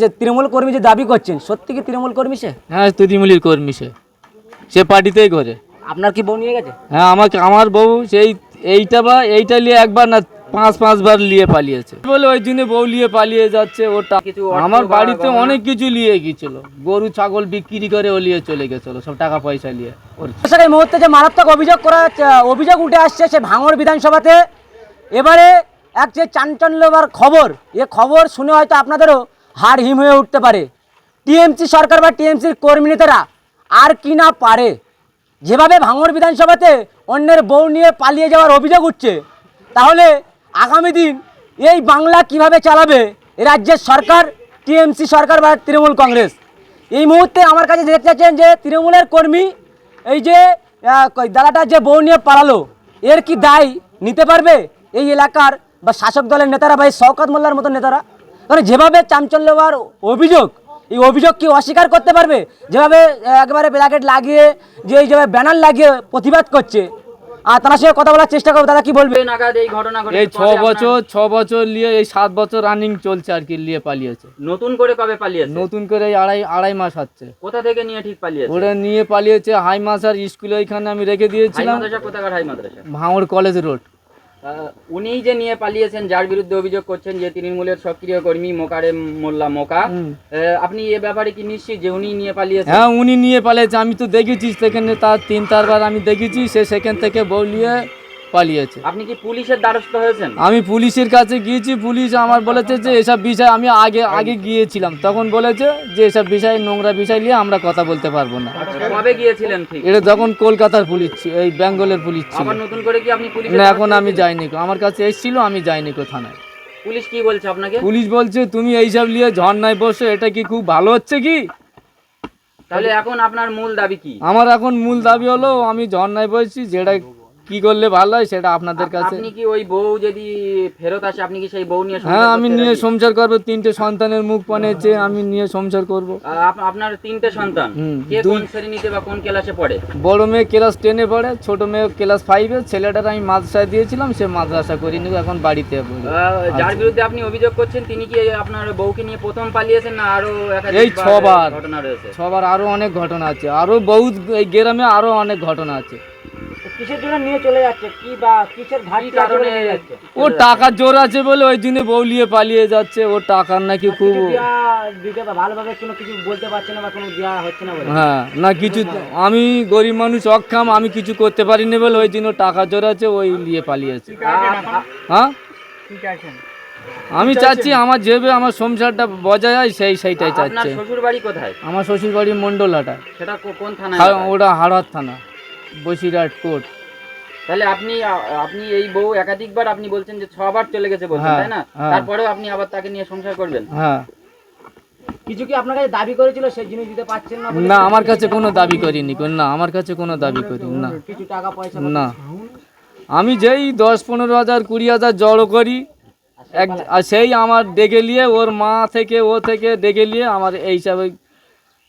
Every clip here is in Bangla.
যে তৃণমূল কর্মী যে দাবি করছেন সত্যি কি তৃণমূল কর্মী সে? হ্যাঁ তৃণমূলের কর্মী সে। সে পার্টিতেই করে আপনার কি বউ নিয়ে গেছে? হ্যাঁ আমাকে আমার বউ সেই এইটা বা এইটা নিয়ে একবার না পাঁচ পাঁচবার নিয়ে পালিয়েছে। বলে ওই দিনে বউ নিয়ে পালিয়ে যাচ্ছে ওটা। আমার বাড়িতে অনেক কিছু নিয়ে গিয়েছিল। গরু ছাগল বিক্রি করে ও নিয়ে চলে গেছিল সব টাকা পয়সা নিয়ে। ওর এই মুহূর্তে যে মারাত্মক অভিযোগ করা অভিযোগ উঠে আসছে সে ভাঙড় বিধানসভাতে। এবারে এক যে চাঞ্চল্যবার খবর এ খবর শুনে হয়তো আপনাদেরও হাড় হিম হয়ে উঠতে পারে। টিএমসি সরকার বা টিএমসির কর্মী নেতারা আর কি না পারে? যেভাবে ভাঙড় বিধানসভাতে অন্যের বউ নিয়ে পালিয়ে যাওয়ার অভিযোগ উঠছে, তাহলে আগামী দিন এই বাংলা কীভাবে চালাবে? রাজ্যের সরকার, টিএমসি সরকার বা তৃণমূল কংগ্রেস? এই মুহূর্তে আমার কাছে দেখতে চাচ্ছেন যে তৃণমূলের কর্মী, এই যে দাদাটা যে বউ নিয়ে পালালো, এর কি দায় নিতে পারবে এই এলাকার বা শাসক দলের নেতারা বা এই শওকত মোল্লার মতো নেতারা? কারণ যেভাবে চাঞ্চল্যবার অভিযোগ এই অভিযোগ কি অস্বীকার করতে পারবে? যেভাবে একেবারে ব্ল্যাকেট লাগিয়ে যে এই যেভাবে ব্যানার লাগিয়ে প্রতিবাদ করছে আর তার সঙ্গে কথা বলার চেষ্টা করবে দাদা কি বলবে? এই ঘটনা ঘটে এই ছ বছর ছ বছর নিয়ে এই সাত বছর রানিং চলছে আর কি নিয়ে পালিয়েছে। নতুন করে কবে পালিয়েছে? নতুন করে এই আড়াই আড়াই মাস হচ্ছে। কোথা থেকে নিয়ে ঠিক পালিয়েছে? ওরা নিয়ে পালিয়েছে হাই মাস আর স্কুলে ওইখানে আমি রেখে দিয়েছিলাম। মাদ্রাসা কোথাকার হাই মাদ্রাসা? ভাঙড় কলেজ রোড উনিই যে নিয়ে পালিয়েছেন যার বিরুদ্ধে অভিযোগ করছেন যে তৃণমূলের সক্রিয় কর্মী মোকারে মোল্লা মোকা। আহ, আপনি এ ব্যাপারে কি নিশ্চিত যে উনি নিয়ে পালিয়েছেন? হ্যাঁ উনি নিয়ে পালিয়েছে। আমি তো দেখেছি সেখানে তার তিন চারবার আমি দেখেছি সে সেখান থেকে বলিয়ে নিয়ে পালিয়েছে। আপনি কি পুলিশের দ্বারস্থ হয়েছেন? আমি পুলিশের কাছে গিয়েছি পুলিশ আমার বলেছে যে এসব বিষয় আমি আগে আগে গিয়েছিলাম। তখন বলেছে যে এসব বিষয় নোংরা বিষয় নিয়ে আমরা কথা বলতে পারব না। কবে গিয়েছিলেন ঠিক? এটা তখন কলকাতার পুলিশ এই বেঙ্গলের পুলিশ ছিল। আবার নতুন করে কি আপনি পুলিশ না এখন আমি যাইনি। আমার কাছে এসেছিল আমি যাইনি কো থানায় পুলিশ কি বলছে আপনাকে? পুলিশ বলছে তুমি এইসব নিয়ে ঝর্ণায় বসে এটা কি খুব ভালো হচ্ছে কি? তাহলে এখন আপনার মূল দাবি কি? আমার এখন মূল দাবি হলো আমি ঝর্ণায় বসছি যেটা কি করলে ভালো হয় সেটা আপনাদের কাছে? আপনি কি ওই বউ যদি ফেরত আসে আপনি কি সেই বউ নিয়ে হ্যাঁ আমি নিয়ে সংসার করব তিনটে সন্তানের মুখ পানেছে আমি নিয়ে সংসার করব। আপনার তিনটে সন্তান। কে কোন শ্রেণীতে বা কোন ক্লাসে পড়ে? বড় মেয়ে ক্লাস টেনে পড়ে ছোট মেয়ে ক্লাস ফাইভে ছেলেটার আমি মাদ্রাসায় দিয়েছিলাম সে মাদ্রাসা করিনি এখন বাড়িতে। যার বিরুদ্ধে আপনি অভিযোগ করছেন তিনি কি আপনার বউকে নিয়ে প্রথম পালিয়েছেন না আরও এই ছবার। ঘটনা রয়েছে? সবার আরও অনেক ঘটনা আছে। আরও বহুত এই গ্রামে আরও অনেক ঘটনা আছে। কিসের জন্য নিয়ে চলে যাচ্ছে? কি বা কিসের ঘাট কি কারণে? ও টাকার জোর আছে বলে ওই দিনে বউলিয়ে পালিয়ে যাচ্ছে ও টাকার নাকি খুব দিতে ভালোভাবে কোনো কিছু বলতে পারছে না বা কোনো দেওয়া হচ্ছে না হ্যাঁ না কিছু আমি গরিব মানুষ অক্ষম আমি কিছু করতে পারিনি বলে ওই দিন ও টাকা জোর আছে ওই নিয়ে পালিয়েছে। হ্যাঁ? আমি চাচ্ছি আমার যেভাবে আমার সংসারটা বজায় যায় সেই সেইটাই আপনার চাচ্ছে। শ্বশুর বাড়ি কোথায়? আমার শ্বশুর বাড়ি মন্ডলাটা সেটা কোন থানায় হা- ওটা হাড়ার থানা। বসিরহাট কোর্ট। তাহলে আপনি আপনি এই বউ একাধিকবার আপনি বলছেন যে ছবার চলে গেছে বলছেন হ্যাঁ, তাই না? হ্যাঁ। তারপরেও আপনি আবার তাকে নিয়ে সংসার করবেন? হ্যাঁ। কিছু কি আপনার কাছে দাবি করেছিল সেই জিনিস দিতে পারছেন না বলে? না আমার কাছে কোনো দাবি করিনি কোন- না আমার কাছে কোনো দাবি করিনি না। কিছু টাকা পয়সা না। আমি যেই দশ পনেরো হাজার কুড়ি হাজার জড়ো করি এক আর সেই আমার ডেকে নিয়ে ওর মা থেকে ও থেকে ডেকে নিয়ে আমার এইসব ওই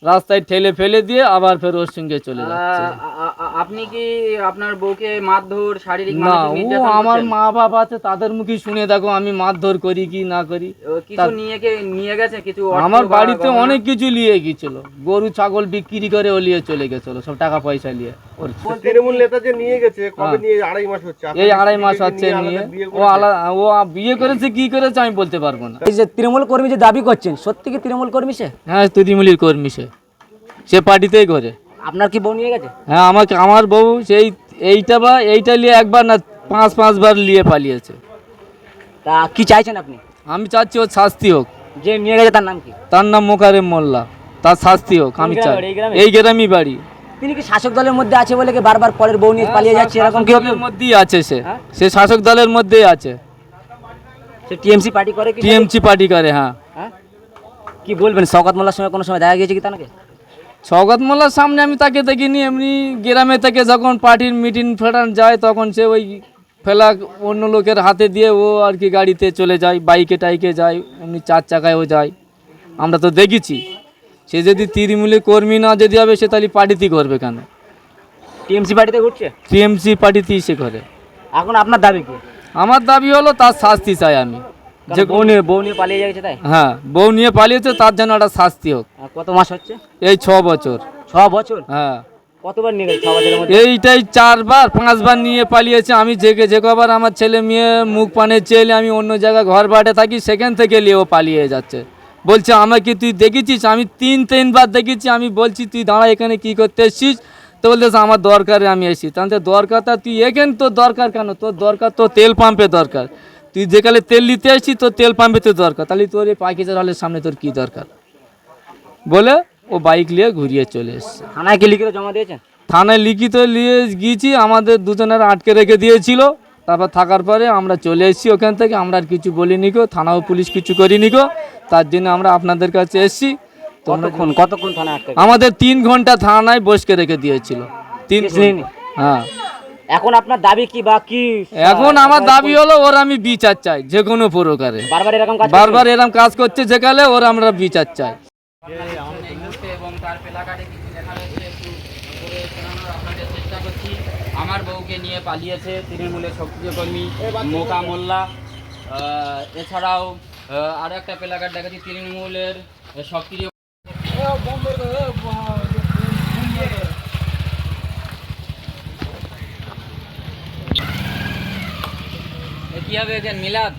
রাস্তায় ঠেলে ফেলে দিয়ে আবার ফের ওর সঙ্গে চলে যাচ্ছে। আপনি কি আপনার বউকে মারধর শারীরিক না ও আমার মা বাবা আছে তাদের মুখে শুনে দেখো আমি মারধর করি কি না করি। কিছু নিয়ে কে নিয়ে গেছে? কিছু আমার বাড়িতে অনেক কিছু নিয়ে গিয়েছিল গরু ছাগল বিক্রি করে ও নিয়ে চলে গেছিল সব টাকা পয়সা নিয়ে ওর তৃণমূল নেতা যে নিয়ে গেছে কবে হ্যাঁ। নিয়ে আড়াই মাস হচ্ছে? এই আড়াই মাস হচ্ছে নিয়ে। ও আলাদা ও বিয়ে করেছে কি করেছে আমি বলতে পারব না। এই যে তৃণমূল কর্মী যে দাবি করছেন সত্যি কি তৃণমূল কর্মী সে? হ্যাঁ তৃণমূলের কর্মী সে। সে পার্টিতেই করে আপনার কি বউ নিয়ে গেছে? হ্যাঁ আমাকে আমার বউ সেই এইটা বা এইটা নিয়ে একবার না পাঁচ পাঁচবার নিয়ে পালিয়েছে। তা কি চাইছেন আপনি? আমি চাচ্ছি ওর শাস্তি হোক। যে নিয়ে গেছে তার নাম কি? তার নাম মোকারেম মোল্লা। তার শাস্তি হোক আমি চাই। এই গ্রামই বাড়ি। তিনি কি শাসক দলের মধ্যে আছে বলে কি বারবার পরের বউ নিয়ে পালিয়ে যাচ্ছে এরকম কি মধ্যেই আছে সে। হ্যাঁ? সে শাসক দলের মধ্যেই আছে। সে টিএমসি পার্টি করে কি টিএমসি পার্টি করে হ্যাঁ। হ্যাঁ? কি বলবেন? শওকত মোল্লার সঙ্গে কোনো সময় দেখা গিয়েছে কি তাকে স্বগত মোল্লার সামনে আমি তাকে দেখিনি এমনি গ্রামে থেকে যখন পার্টির মিটিং ফেটান যায় তখন সে ওই ফেলা অন্য লোকের হাতে দিয়ে ও আর কি গাড়িতে চলে যায় বাইকে টাইকে যায় এমনি চার চাকায়ও যায়। আমরা তো দেখেছি। সে যদি তৃণমূলের কর্মী না যদি হবে সে তাহলে পার্টিতেই করবে কেন? টিএমসি পার্টিতে ঘুরছে? টিএমসি পার্টিতেই সে করে। এখন আপনার দাবি কি? আমার দাবি হলো তার শাস্তি চাই আমি। যে বউ নিয়ে বউ নিয়ে পালিয়ে গেছে তাই? হ্যাঁ বউ নিয়ে পালিয়েছে তার জন্য একটা শাস্তি হোক। কত মাস হচ্ছে? এই ছ বছর। ছ বছর? হ্যাঁ। কতবার নিয়ে গেছে ছ বছরের মধ্যে? এইটাই চারবার পাঁচবার নিয়ে পালিয়েছে। আমি জেগে যে কবার আমার ছেলে মেয়ে মুখ পানে চেলে আমি অন্য জায়গায় ঘর বাড়ে থাকি সেখান থেকে নিয়ে ও পালিয়ে যাচ্ছে। বলছে আমাকে তুই দেখেছিস? আমি তিন তিনবার দেখেছি। আমি বলছি তুই দাঁড়া এখানে কি করতে এসছিস? তো বলতেছে আমার দরকারে আমি এসেছি। তাহলে দরকারটা তুই এখানে তোর দরকার কেন? তোর দরকার তো তেল পাম্পে দরকার। তুই যেখানে তেল নিতে এসেছিস তোর তেল পাম্পে তো দরকার। তাহলে তোর এই পাখিজার হলের সামনে তোর কি দরকার? বলে ও বাইক নিয়ে ঘুরিয়ে চলে এসছে। থানায় কি লিখিত জমা দিয়েছেন? থানায় লিখিত নিয়ে গিয়েছি আমাদের দুজনের আটকে রেখে দিয়েছিল। তারপর থাকার পরে আমরা চলে এসেছি ওখান থেকে আমরা আর কিছু বলিনি গো থানাও পুলিশ কিছু করিনি গো। তার জন্য আমরা আপনাদের কাছে এসেছি। তোমরা কতক্ষণ কতক্ষণ থানায় আটকে আমাদের তিন ঘণ্টা থানায় বসকে রেখে দিয়েছিল। তিন হ্যাঁ। এখন আপনার দাবি কি বা কি? এখন আমার দাবি হলো ওর আমি বিচার চাই যে কোনো প্রকারে। বারবার এরকম কাজ বারবার এরকম কাজ করছে যেখানে ওর আমরা বিচার চাই। এবং তার প্লাকার্ডে কিছু লেখা রয়েছে একটু করে শোনানোর আপনাদের চেষ্টা করছি আমার বউকে নিয়ে পালিয়েছে তৃণমূলের সক্রিয় কর্মী মোকা মোল্লা। এছাড়াও আরও একটা প্লাকার্ড দেখাচ্ছি তৃণমূলের সক্রিয় কি হবে এখানে মিলাদ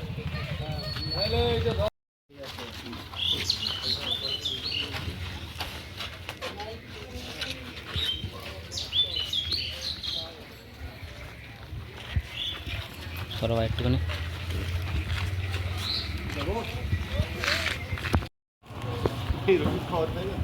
সরো ভাই একটুখানি এইরকম খাওয়ার তাই না